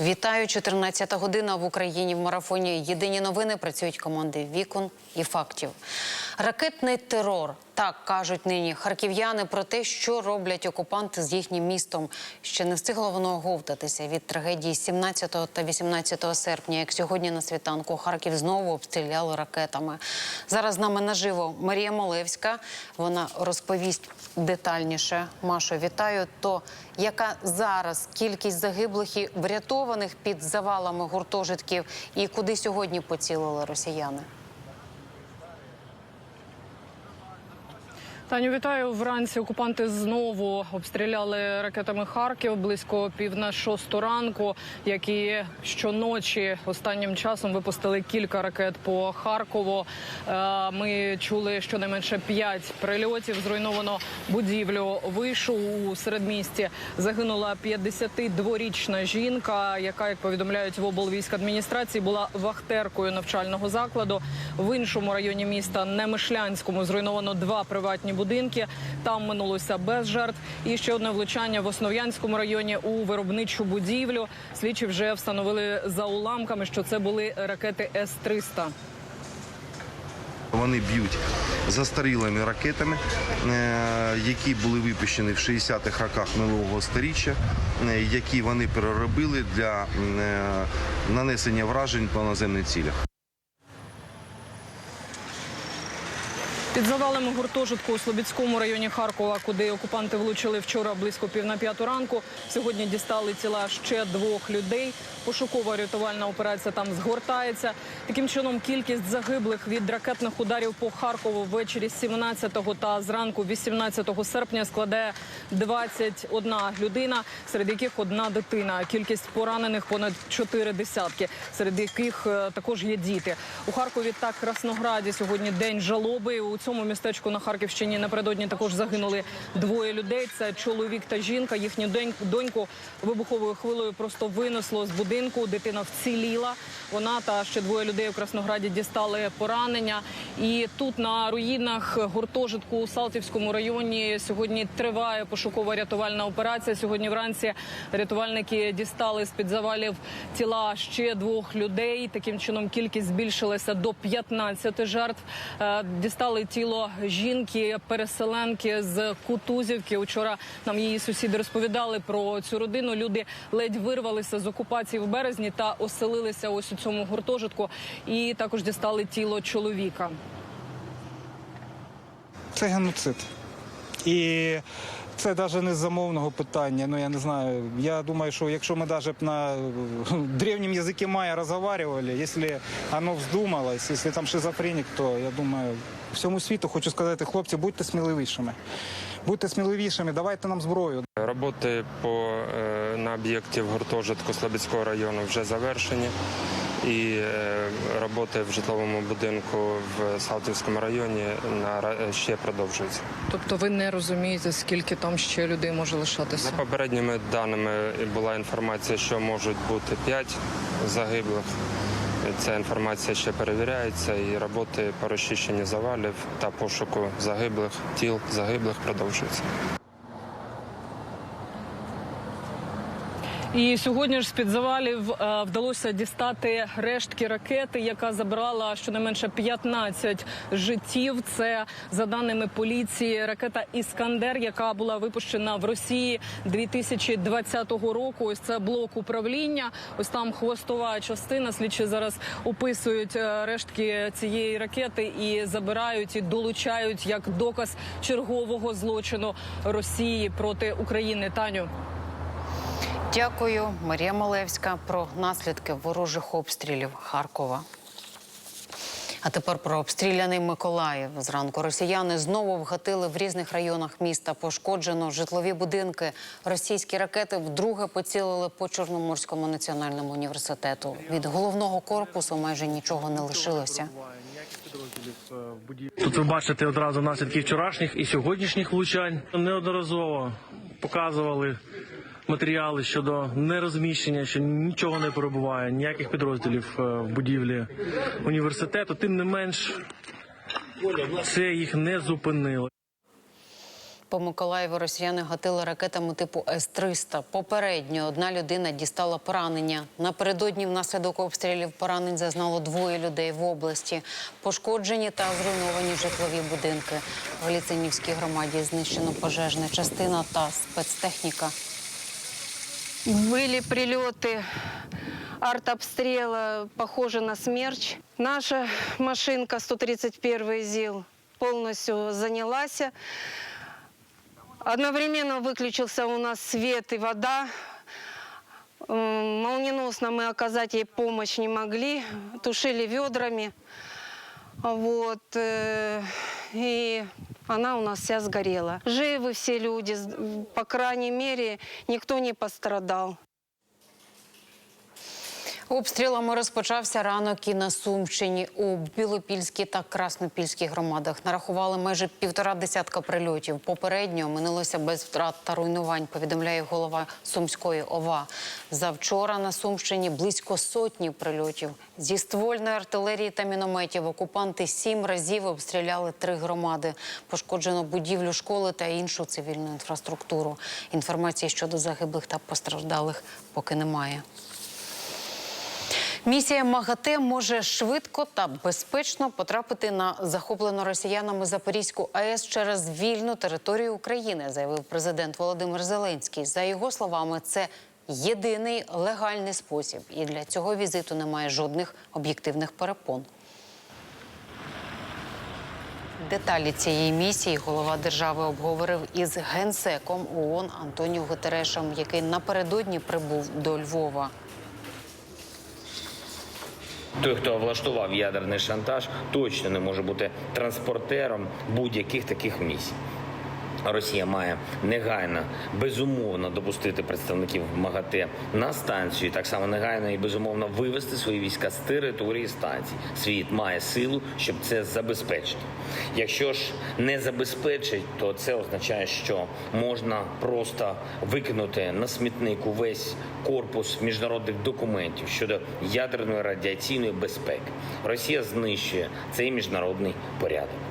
Вітаю, 14 година в Україні. В марафоні Єдині новини працюють команди вікон і фактів. Ракетний терор. Так кажуть нині харків'яни про те, що роблять окупанти з їхнім містом. Ще не встигло воно оговтатися від трагедії 17 та 18 серпня. Як сьогодні на світанку Харків знову обстріляли ракетами. Зараз з нами наживо Марія Молевська. Вона розповість детальніше. Машо, вітаю. То яка зараз кількість загиблих і врятованих під завалами гуртожитків, і куди сьогодні поцілили росіяни? Таню, вітаю. Вранці окупанти знову обстріляли ракетами Харків близько пів на шосту ранку, які щоночі останнім часом випустили кілька ракет по Харкову. Е, Ми чули щонайменше п'ять прильотів. Зруйновано будівлю вишу у середмісті. Загинула 52-річна жінка, яка, як повідомляють в облвійськадміністрації, була вахтеркою навчального закладу. В іншому районі міста Немишлянському зруйновано два приватні будинки. Там минулося без жертв. І ще одне влучання в Основ'янському районі у виробничу будівлю. Слідчі вже встановили за уламками, що це були ракети С-300. Вони б'ють застарілими ракетами, е, які були випущені в 60-х роках минулого сторіччя, е, які вони переробили для е, нанесення вражень по наземних цілях. Під завалами гуртожитку у Слобідському районі Харкова, куди окупанти влучили вчора близько пів на п'яту ранку. Сьогодні дістали тіла ще двох людей. Пошукова рятувальна операція там згортається. Таким чином, кількість загиблих від ракетних ударів по Харкову ввечері 17 та зранку 18 серпня складає 21 людина, серед яких одна дитина. Кількість поранених понад чотири десятки, серед яких е, також є діти. У Харкові та Краснограді сьогодні день жалоби. У цьому містечку на Харківщині напередодні також загинули двоє людей. Це чоловік та жінка. Їхню донь- доньку вибуховою хвилею просто винесло з будинку. Дитина вціліла. Вона та ще двоє людей у Краснограді дістали поранення. І тут на руїнах гуртожитку у Салтівському районі сьогодні триває пошукова рятувальна операція. Сьогодні вранці рятувальники дістали з під завалів тіла ще двох людей. Таким чином кількість збільшилася до 15 жертв. Е, Дістали тіло жінки, переселенки з Кутузівки. Учора нам її сусіди розповідали про цю родину. Люди ледь вирвалися з окупації в березні та оселилися ось у цьому гуртожитку. І також дістали тіло чоловіка. Це геноцид. І це навіть не з замовного питання. Ну я не знаю. Я думаю, що якщо ми навіть на древнем язикі майя розговорювали, якщо воно вздумалось, якщо там шизофренік, то я думаю, всьому світу хочу сказати, хлопці, будьте сміливішими. Будьте сміливішими, давайте нам зброю. Роботи по, е, на об'єкті в гуртожитку Слобідського району вже завершені. І е, роботи в житловому будинку в Салтівському районі на, ра- ще продовжуються. Тобто, ви не розумієте, скільки там ще людей може лишатися? За попередніми даними була інформація, що можуть бути 5 загиблих. Ця інформація ще перевіряється, і роботи по розчищенню завалів та пошуку загиблих тіл загиблих продовжуються. І сьогодні ж з під завалів е, вдалося дістати рештки ракети, яка забрала щонайменше 15 життів. Це за даними поліції, ракета Іскандер, яка була випущена в Росії 2020 року. Ось це блок управління. Ось там хвостова частина. Слідчі зараз описують е, рештки цієї ракети і забирають і долучають як доказ чергового злочину Росії проти України. Таню. Дякую, Марія Малевська про наслідки ворожих обстрілів Харкова. А тепер про обстріляний Миколаїв. Зранку росіяни знову вгатили в різних районах міста. Пошкоджено житлові будинки. Російські ракети вдруге поцілили по Чорноморському національному університету. Від головного корпусу майже нічого не лишилося. Тут ви бачите одразу наслідки вчорашніх і сьогоднішніх влучань. Неодноразово показували матеріали щодо нерозміщення, що нічого не перебуває, ніяких підрозділів е, в будівлі університету. Тим не менш, це їх не зупинило. По Миколаєву росіяни гатили ракетами типу С-300. Попередньо одна людина дістала поранення. Напередодні внаслідок обстрілів поранень зазнало двоє людей в області. Пошкоджені та зруйновані житлові будинки. В Ліцинівській громаді знищено пожежна частина та спецтехніка. Были прилеты, артобстрела, похоже на смерч. Наша машинка 131 ЗИЛ полностью занялась. Одновременно выключился у нас свет и вода. Молниеносно мы оказать ей помощь не могли, тушили ведрами. Вот. э, И она у нас вся сгорела. Живы все люди, по крайней мере, никто не пострадал. Обстрілами розпочався ранок і на Сумщині. У Білопільській та Краснопільській громадах нарахували майже півтора десятка прильотів. Попередньо минулося без втрат та руйнувань, повідомляє голова Сумської ОВА. Завчора на Сумщині близько сотні прильотів. Зі ствольної артилерії та мінометів окупанти сім разів обстріляли три громади. Пошкоджено будівлю школи та іншу цивільну інфраструктуру. Інформації щодо загиблих та постраждалих поки немає. Місія МАГАТЕ може швидко та безпечно потрапити на захоплену росіянами Запорізьку АЕС через вільну територію України, заявив президент Володимир Зеленський. За його словами, це єдиний легальний спосіб, і для цього візиту немає жодних об'єктивних перепон. Деталі цієї місії голова держави обговорив із генсеком ООН Антоніо Гутерешем, який напередодні прибув до Львова. Той, хто влаштував ядерний шантаж, точно не може бути транспортером будь-яких таких місій. Росія має негайно безумовно допустити представників МАГАТЕ на станцію, так само негайно і безумовно вивести свої війська з території станції. Світ має силу, щоб це забезпечити. Якщо ж не забезпечить, то це означає, що можна просто викинути на смітник увесь корпус міжнародних документів щодо ядерної радіаційної безпеки. Росія знищує цей міжнародний порядок.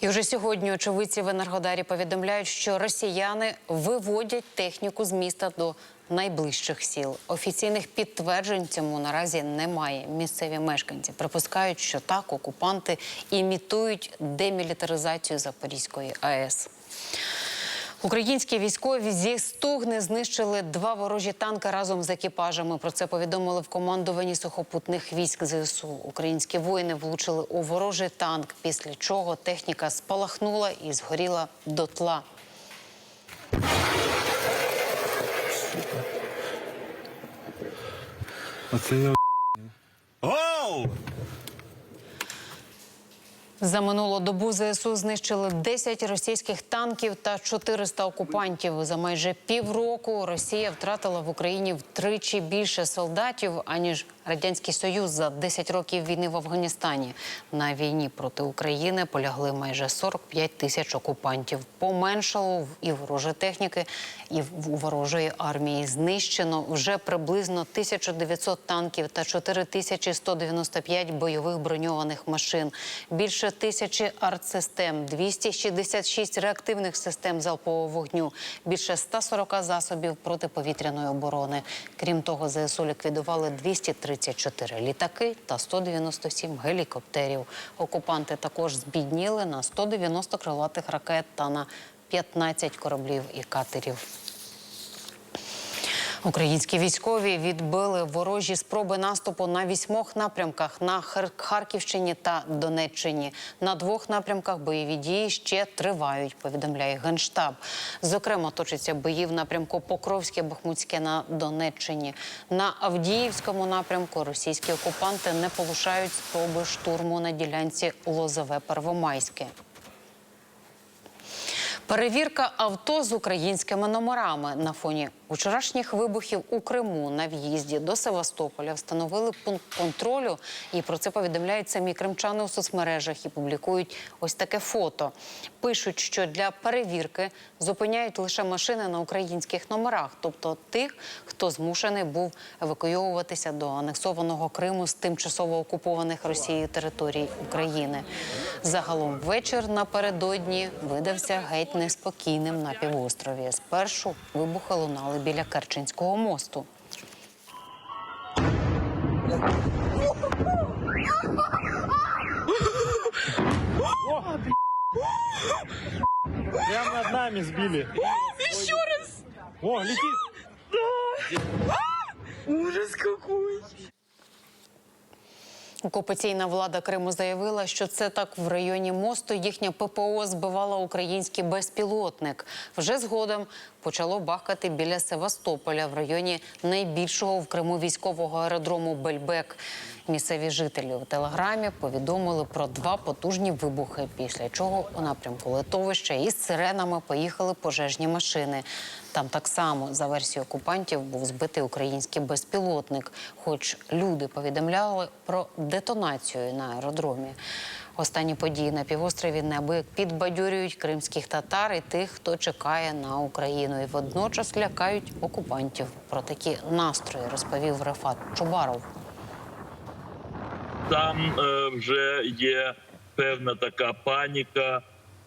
І вже сьогодні очевидці в Енергодарі повідомляють, що росіяни виводять техніку з міста до найближчих сіл. Офіційних підтверджень цьому наразі немає. Місцеві мешканці припускають, що так окупанти імітують демілітаризацію Запорізької АЕС. Українські військові зі стугни знищили два ворожі танки разом з екіпажами. Про це повідомили в командуванні сухопутних військ ЗСУ. Українські воїни влучили у ворожий танк, після чого техніка спалахнула і згоріла дотла. За минулу добу ЗСУ знищили 10 російських танків та 400 окупантів. За майже півроку Росія втратила в Україні втричі більше солдатів аніж радянський союз за 10 років війни в Афганістані. На війні проти України полягли майже 45 тисяч окупантів. Поменшало і ворожої техніки, і в- ворожої армії знищено вже приблизно 1900 танків та 4195 бойових броньованих машин. Більше тисячі артсистем, 266 реактивних систем залпового вогню, більше 140 засобів протиповітряної оборони. Крім того, ЗСУ ліквідували 234 літаки та 197 гелікоптерів. Окупанти також збідніли на 190 крилатих ракет та на 15 кораблів і катерів. Українські військові відбили ворожі спроби наступу на вісьмох напрямках на Хар- Харківщині та Донеччині. На двох напрямках бойові дії ще тривають. Повідомляє генштаб. Зокрема, точаться бої в напрямку Покровське Бахмутське на Донеччині. На Авдіївському напрямку російські окупанти не полишають спроби штурму на ділянці Лозове Первомайське. Перевірка авто з українськими номерами на фоні Учорашніх вибухів у Криму на в'їзді до Севастополя встановили пункт контролю. І про це повідомляють самі кримчани у соцмережах і публікують ось таке фото. Пишуть, що для перевірки зупиняють лише машини на українських номерах, тобто тих, хто змушений був евакуйовуватися до анексованого Криму з тимчасово окупованих Росією територій України. Загалом вечір напередодні видався геть неспокійним на півострові. Спершу вибухи лунали біля Керченського мосту. Прямо над нами збили. Еще раз. О, летит. Окупаційна влада Криму заявила, що це так в районі мосту їхня ППО збивала український безпілотник. Вже згодом почало бахкати біля Севастополя в районі найбільшого в Криму військового аеродрому Бельбек. Місцеві жителі у телеграмі повідомили про два потужні вибухи, після чого у напрямку литовища із сиренами поїхали пожежні машини. Там так само, за версією окупантів, був збитий український безпілотник. Хоч люди повідомляли про детонацію на аеродромі. Останні події на півострові неабияк підбадьорюють кримських татар і тих, хто чекає на Україну, і водночас лякають окупантів. Про такі настрої розповів Рефат Чубаров. там е, вже є певна така паніка.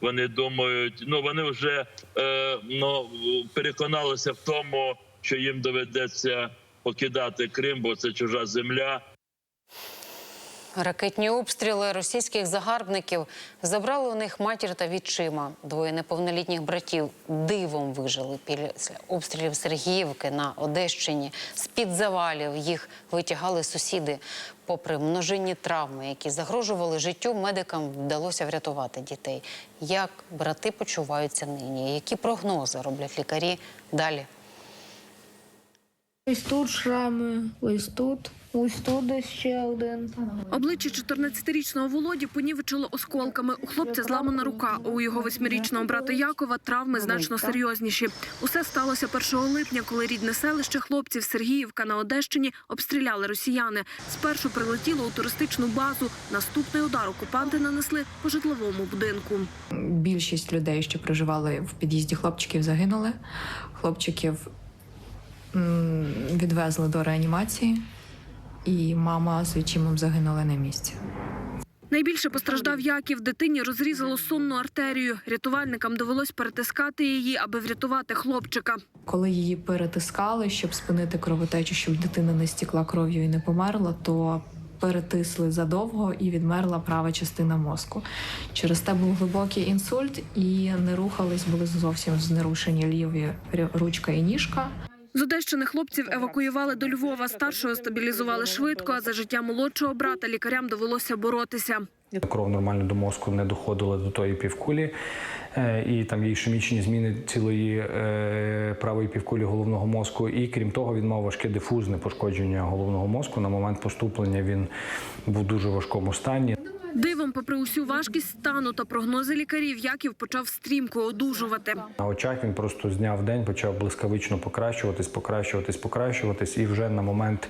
Вони думають, ну вони вже е, ну, переконалися в тому, що їм доведеться покидати Крим, бо це чужа земля. Ракетні обстріли російських загарбників забрали у них матір та відчима. Двоє неповнолітніх братів дивом вижили після обстрілів Сергіївки на Одещині. З-під завалів їх витягали сусіди. Попри множинні травми, які загрожували життю, медикам вдалося врятувати дітей. Як брати почуваються нині? Які прогнози роблять лікарі далі? Ось тут шрами, ось тут, ось тут десь ще один. Обличчя 14-річного Володі понівечило осколками. У хлопця зламана рука. У його восьмирічного брата Якова травми значно серйозніші. Усе сталося 1 липня, коли рідне селище хлопців Сергіївка на Одещині обстріляли росіяни. Спершу прилетіло у туристичну базу. Наступний удар окупанти нанесли по житловому будинку. Більшість людей, що проживали в під'їзді хлопчиків, загинули. Хлопчиків відвезли до реанімації, і мама з відчимом загинули на місці. Найбільше постраждав Яків. Дитині розрізало сонну артерію. Рятувальникам довелось перетискати її, аби врятувати хлопчика. Коли її перетискали, щоб спинити кровотечу, щоб дитина не стікла кров'ю і не померла, то перетисли задовго і відмерла права частина мозку. Через те був глибокий інсульт, і не рухались, були зовсім знерушені ліві ручка і ніжка. З Одещини хлопців евакуювали до Львова. Старшого стабілізували швидко, а за життя молодшого брата лікарям довелося боротися. Кров нормально до мозку не доходила до тої півкулі, е, і там є ішемічні зміни цілої е, правої півкулі головного мозку. І крім того, він мав важке дифузне пошкодження головного мозку. На момент поступлення він був дуже важкому стані. Дивом, попри усю важкість стану та прогнози лікарів, Яків почав стрімко одужувати. На очах він просто з дня в день почав блискавично покращуватись, покращуватись, покращуватись. І вже на момент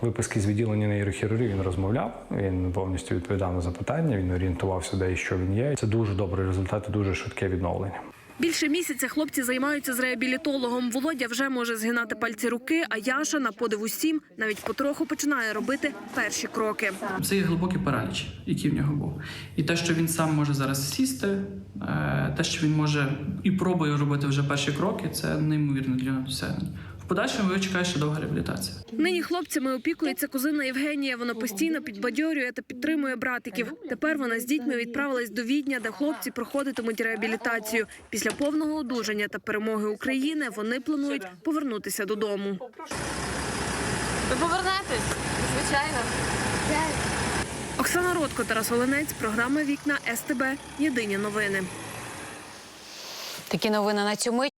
виписки з відділення нейрохірургії він розмовляв. Він повністю відповідав на запитання. Він орієнтувався, де і що він є. Це дуже добрий результат, дуже швидке відновлення. Більше місяця хлопці займаються з реабілітологом. Володя вже може згинати пальці руки, а Яша на подив усім навіть потроху починає робити перші кроки. Це є глибокий параліч, який в нього був. І те, що він сам може зараз сісти, е, те, що він може і пробує робити вже перші кроки, це неймовірно для досягнення. Подальшому його чекає ще довга реабілітація. Нині хлопцями опікується кузина Євгенія. Вона постійно підбадьорює та підтримує братиків. Тепер вона з дітьми відправилась до Відня, де хлопці проходитимуть реабілітацію. Після повного одужання та перемоги України вони планують повернутися додому. Ви повернетесь? Звичайно. Оксана Ротко, Тарас Оленець, програма Вікна СТБ. Єдині новини. Такі новини на цю мить.